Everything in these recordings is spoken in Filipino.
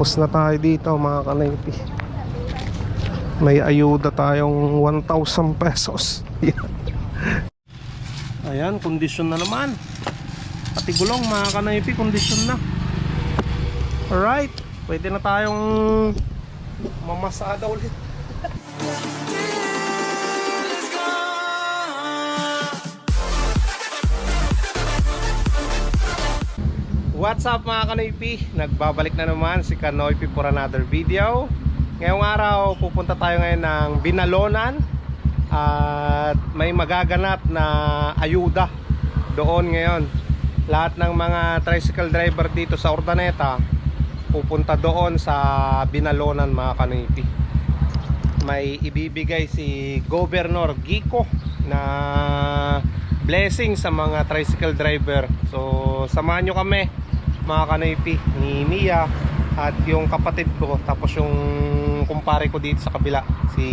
Tapos na tayo dito mga kanaypi. May ayuda tayong 1,000 pesos. Ayan, kondisyon na naman. Pati gulong mga kanaypi, kondisyon na. Alright, pwede na tayong mamasada ulit. What's up mga kanoypi? Nagbabalik na naman si Kanoypi for another video. Ngayong araw pupunta tayo ngayon ng Binalonan At may magaganap na ayuda doon ngayon. Lahat ng mga tricycle driver dito sa Ordaneta Pupunta doon sa Binalonan mga kanoypi. May ibibigay si Governor Gico na blessing sa mga tricycle driver. So samahan nyo kami mga kanoypi ni Mia at yung kapatid ko tapos yung kumpare ko dito sa kabila si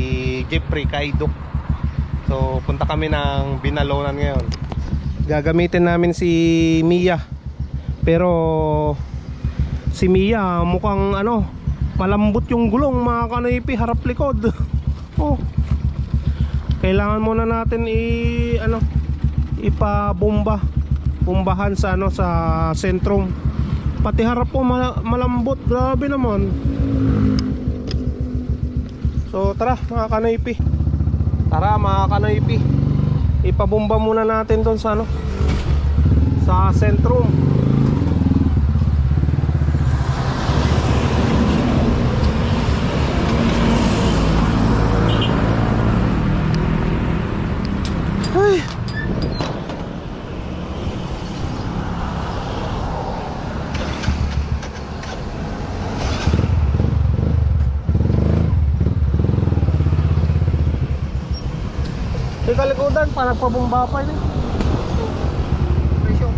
Jeffrey Kaido. So punta kami ng Binalonan ngayon. Gagamitin namin si Mia. Pero si Mia mukhang ano malambot yung gulong mga kanoypi harap likod. Oh. Kailangan muna natin i ano ipabomba bombahan sa ano sa sentrum pati harap po ma- malambot. Grabe naman. So tara mga kanoypi tara mga kanoypi ipabomba muna natin doon sa ano sa sentrum ay May kalikudan, parang pabumba pa yun. Presyo.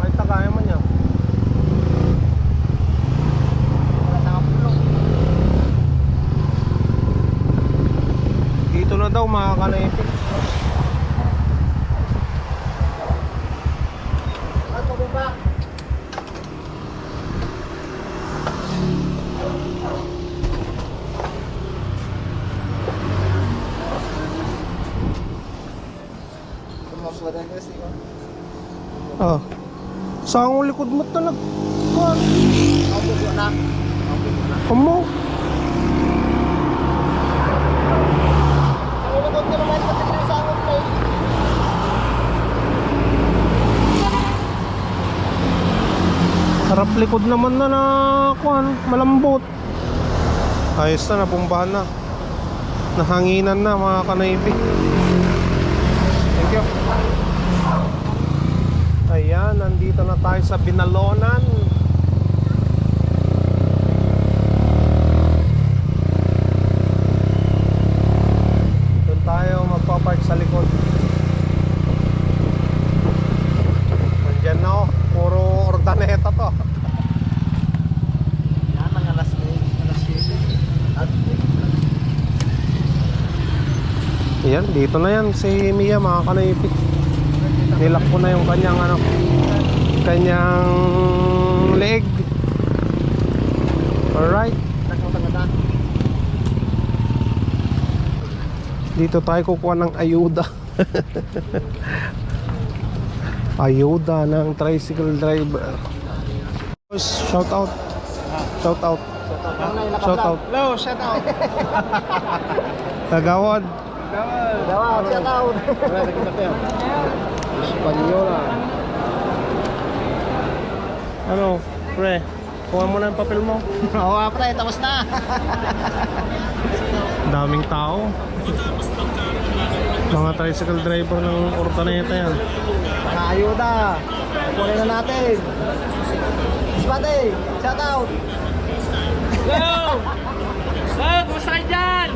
May takaya man yan. Dito na daw mga. Ano mo ba? Tumapulan kasi ko. Ah. Saan ang likod mo ito nag... Kuhan. Ang bugo na. Ang bugo na. Kamo. Ang ulabot ko naman pati na sa akong play. Harap likod naman na na kuhan. Malambot. Ayos na, nabumbahan na. Nahanginan na mga kanayipin. Thank you. Ayan, nandito na tayo sa Binalonan. Doon tayo magpapark sa likod. Nandyan na oh, puro ordaneta to. Yan ang alas 8, alas 7. At Ayan, dito na yan si Mia mga kanayipik. Nilak ko na yung kanyang ano, kanyang leg. Alright, dito tayo kukuha ng ayuda. ayuda ng tricycle driver. Shout out. Shout out. Shout out. Hello, shout out. Kagawad. Dawa, shout out. Espanyola. Ano, pre? Kuha mo na yung papel mo. Oo, nga, pre, tapos na. Daming tao. Mga tricycle driver ng Ordaneta yan. Mga ayuda. Kunin na natin. Spate, shout out. Hello! Hello! Kumusta kayo dyan?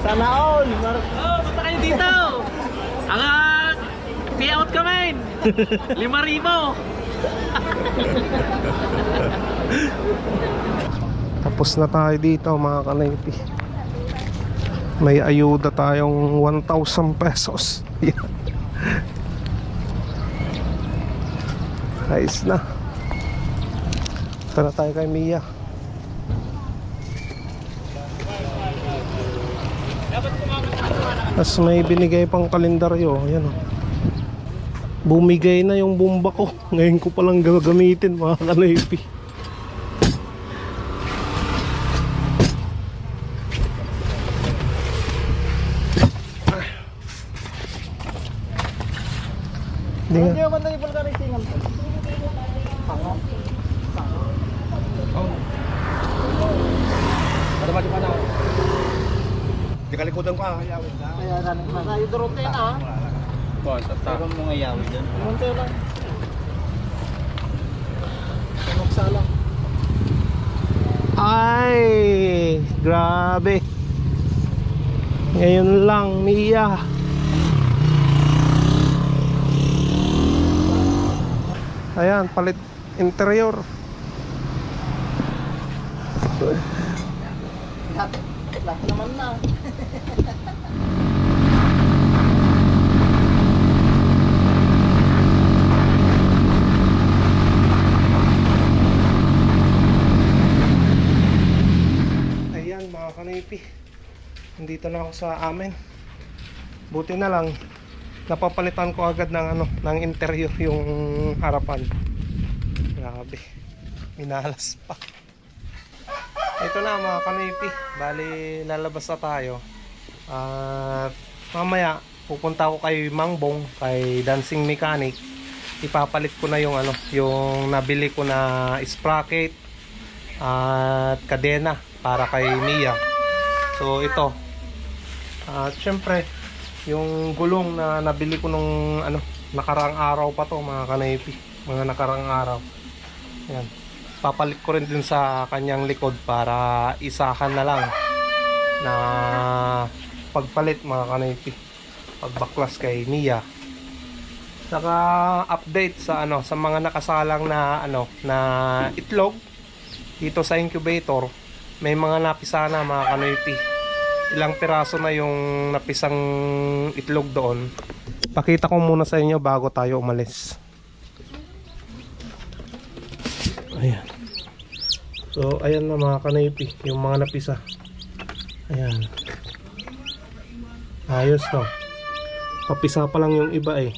Sana all. Oh, punta kayo dito! Ang uh, payout kami! Lima ribo! Tapos na tayo dito mga kanaypi. May ayuda tayong 1,000 pesos. Ayos na. Tara tayo kay Mia. Tapos may binigay pang kalendaryo. Ayan o. Bumigay na yung bomba ko. Ngayon ko palang gagamitin mga kanaypi. Hindi nga. Hindi naman na vulgar racingan. Pango. Matematik na. Di kalikutan pa. Kaya na, nakayo durute na ha. Meron mong ayawi dyan. Monte lang. Sumaksa lang. Ay, grabe. Ngayon lang, Mia. Ayan, palit interior. Lahat naman na. Ayan mga kanipi Nandito na ako sa amin. Buti na lang Napapalitan ko agad ng ano ng interior yung harapan. Grabe Minalas pa. Ito na mga kanipi. Bali lalabas na tayo. At mamaya pupunta ako kay Mangbong Kay Dancing Mechanic. Ipapalit ko na yung ano Yung nabili ko na sprocket at kadena para kay Mia. So ito. At syempre, yung gulong na nabili ko nung ano, nakarang araw pa to mga kanaypi. Mga nakarang araw. Yan. Papalit ko rin dun sa kanyang likod para isahan na lang na pagpalit mga kanaypi. Pagbaklas kay Mia. Saka update sa ano sa mga nakasalang na ano na itlog dito sa incubator may mga napisa na mga kanoypi ilang piraso na yung napisang itlog doon. Pakita ko muna sa inyo bago tayo umalis. Ayan. So ayan na mga kanoypi yung mga napisa. Ayan. Ayos no? Papisa pa lang yung iba eh.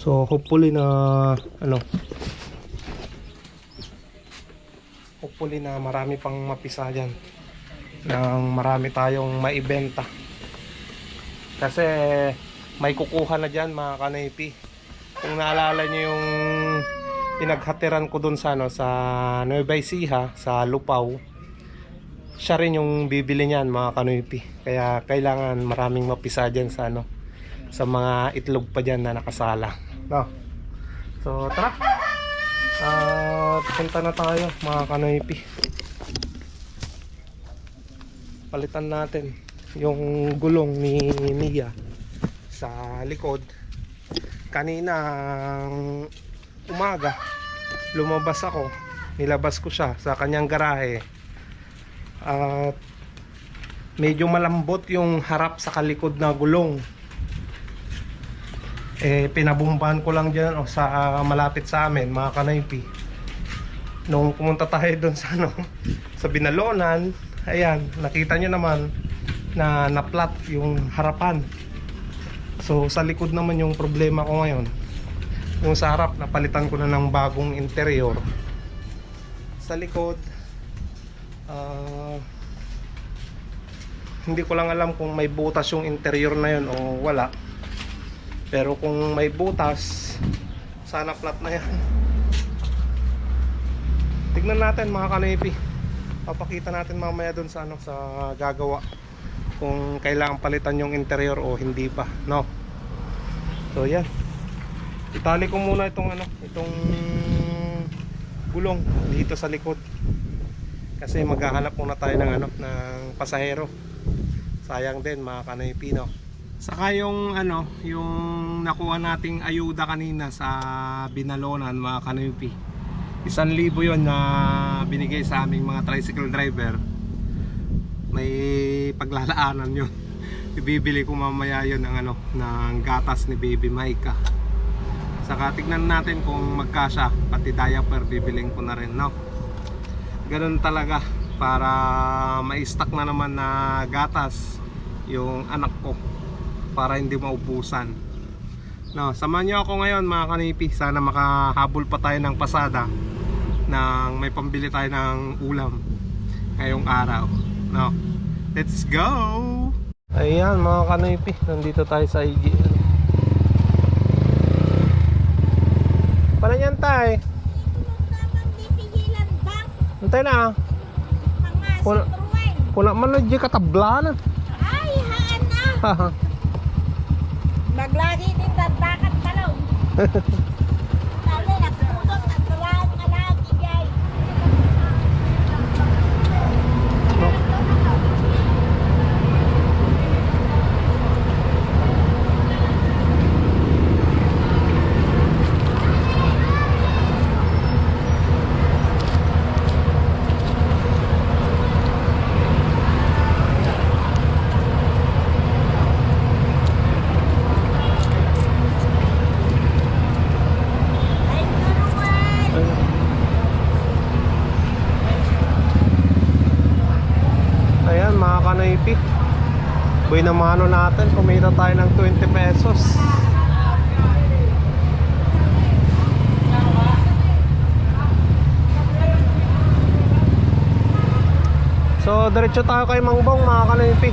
So hopefully na ano hopefully na marami pang mapisa dyan nang marami tayong maibenta. Kasi may kukuha na dyan mga kanaypi. Kung naalala nyo yung pinaghatiran ko dun sa, ano, sa Nueva Ecija sa Lupaw siya rin yung bibili niyan mga kanaypi. Kaya kailangan maraming mapisa dyan sa ano sa mga itlog pa dyan na nakasala. No? so tara. At punta na tayo mga kanoypi. Palitan natin yung gulong ni Mia sa likod. Kaninang umaga lumabas ako. Nilabas ko siya sa kanyang garahe. At medyo malambot yung harap sa kalikod na gulong eh pinabumbahan ko lang dyan o sa ah, malapit sa amin mga kanaypi nung pumunta tayo doon sa ano sa Binalonan ayan nakita nyo naman na naplat yung harapan so sa likod naman yung problema ko ngayon yung sa harap napalitan ko na ng bagong interior sa likod ah, hindi ko lang alam kung may butas yung interior na yun o wala pero kung may butas, sana flat na yan. Tignan natin mga kanipi. Papakita natin mamaya dun sa ano sa gagawa kung kailangan palitan yung interior o hindi pa, no. So yan. Itali ko muna itong ano, itong gulong dito sa likod. Kasi maghahanap muna tayo ng ano, ng pasahero. Sayang din mga kanipi, no. Saka yung ano, yung nakuha nating ayuda kanina sa Binalonan mga kanipi. Isang libo yon na binigay sa aming mga tricycle driver. May paglalaanan yun. Ibibili ko mamaya yun ng ano, ng gatas ni Baby Maika. Saka tignan natin kung magkasya. Pati diaper bibiling ko na rin, no? Ganun talaga para ma-stock na naman na gatas yung anak ko para hindi maubusan. No, samahan niyo ako ngayon mga kanipi. Sana makahabol pa tayo ng pasada nang may pambili tayo ng ulam ngayong araw. No. Let's go! Ayan mga kanipi, nandito tayo sa IGL. Paano yan tay? Antay na. Wala. sitruwen. Kuna man na di katabla na. Ay, haan na. Maglagi din tatakat talaw. Sabi, Kanipi. Boy na mano natin, kumita tayo ng 20 pesos. So, diretso tayo kay Mangbong mga kanipi.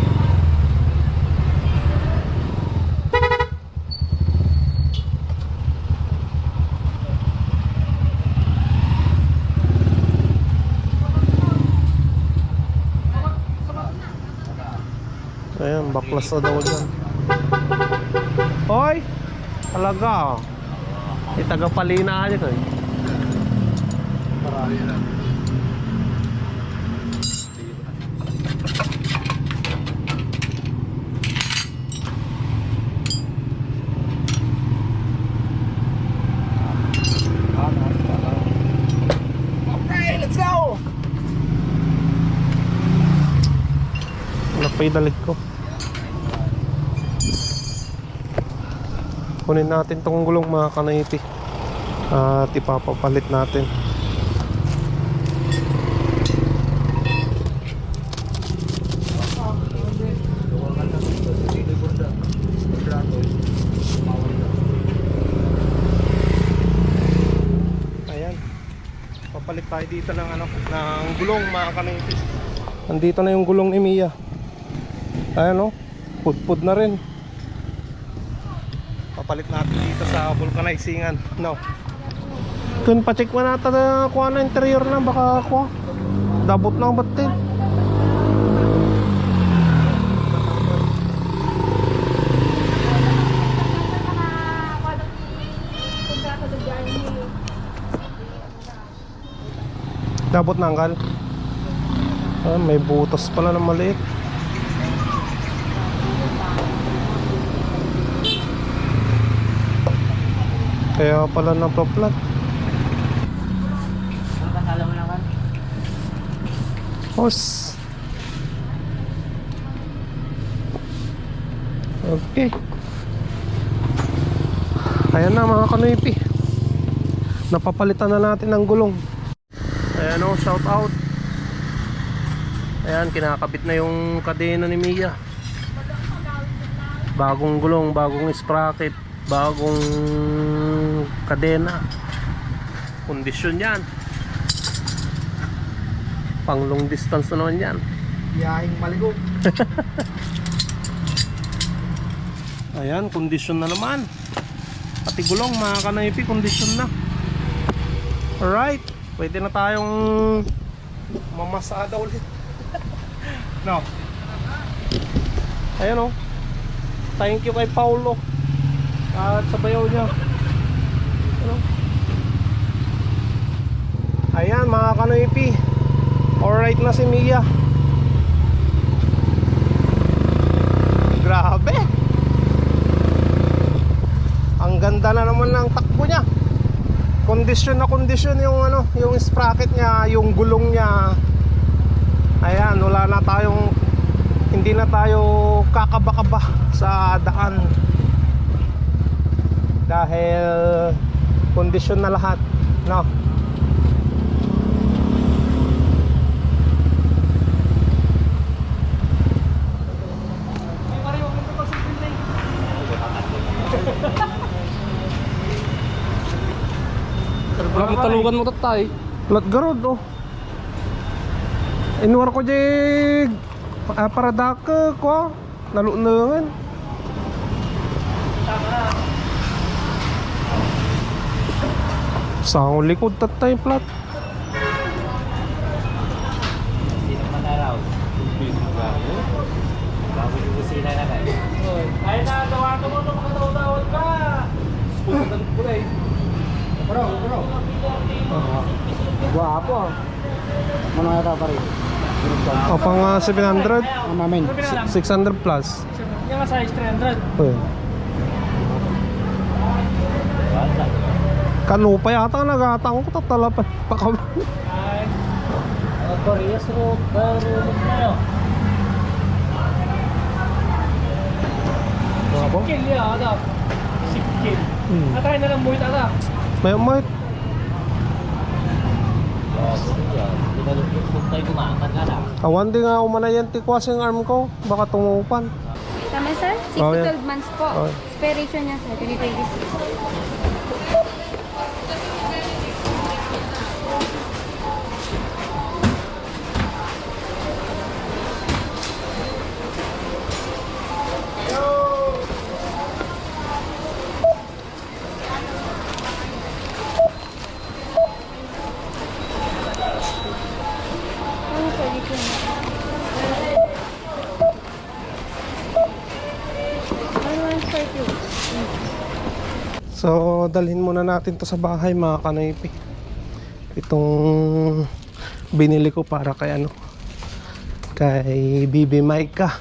Ayan, baklas na daw dyan. Hoy! Talaga oh. Eh. Okay, let's go! Ano pa yung dalig ko? Kunin natin tong gulong mga kanaiti. At ipapapalit natin. Ayan. Papalit tayo dito ng ano, ng gulong mga kanaiti. Nandito na yung gulong ni Mia. Ayan o, pudpud na rin. Papalit natin dito sa vulcanizingan. No. Kun pa-check mo na kuha na interior na baka kuha. Dabot na ang batin. Dabot na. Ah, may butas pala na maliit. Kaya pala napaplat. Ang kasala mo naman. Hos. Okay. Ayan na mga kanipi. Napapalitan na natin ng gulong. Ayan o, shout out. Ayan, kinakabit na yung kadena ni Mia. Bagong gulong, bagong sprocket, bagong kadena. Kondisyon yan. Pang long distance na naman yan. Biyahing maligog. Ayan, kondisyon na naman. Pati gulong, mga kanaypi, kondisyon na. Alright, pwede na tayong mamasada ulit. no. Ayan o. Thank you kay Paulo. At sa bayaw niya. Ayan, mga kanaypi. Alright na si Mia. Grabe. Ang ganda na naman ng takbo niya. Kondisyon na kondisyon yung ano, yung sprocket niya, yung gulong niya. Ayan, wala na tayong hindi na tayo kakaba-kaba sa daan. dahil kondisyon na lahat no Wala talugan mo tatay. Lat garod oh. Inwar ko jig ah, para dake ko nalunengan. Sa likod tatay plat. Sino man araw? Bago yung kusina na tayo. Ay na, tawa ka mo nung makatawad ka. Pupuntan ko na eh. Bro, bro. Guwapo. Ano nga pa rin? O pang ah, 700, Ang mamin. 600 plus. Yung nga size 300. Oh. Kanupa yata nagatang ko tatala pa. Pakaw. Ay. Koreas road. Sikil ya, ada. Sikil. Hmm. Atay na lang buhit ada. May may awan din nga umanayan tikwasing arm ko. Baka tumupan. Tama sir? 6 Oh, to yeah. 12 months po. Oh. Expiration niya sir, 2026. Dalhin muna natin to sa bahay mga kanaypi. Itong binili ko para kay ano kay Bibi Maika.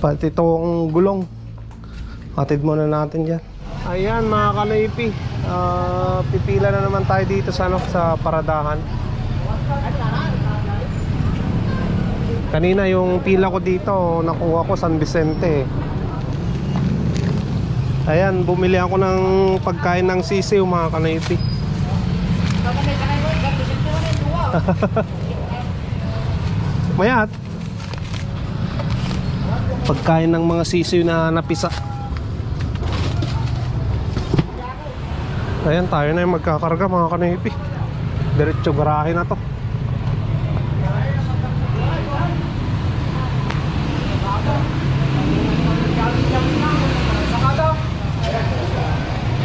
Pati itong gulong. Hatid muna natin yan. Ayan mga kanaypi. Ah, pipila na naman tayo dito sa ano sa paradahan. Kanina yung pila ko dito, nakuha ko San Vicente. Ayan, bumili ako ng pagkain ng sisiw mga kanaypi. Mayat. Pagkain ng mga sisiw na napisa. Ayan, tayo na yung magkakarga mga kanaypi. Diretso garahe na to.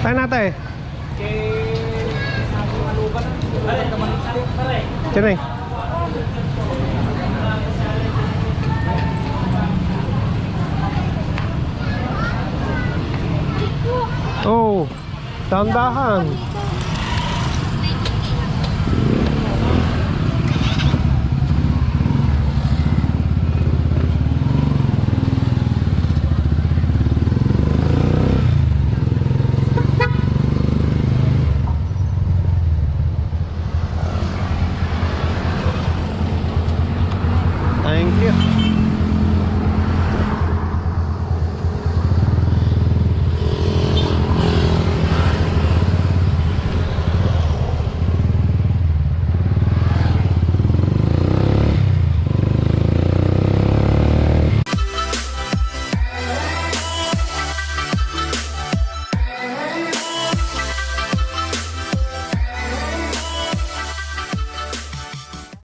Tayo natin. Diyan eh. Oh, dahan-dahan.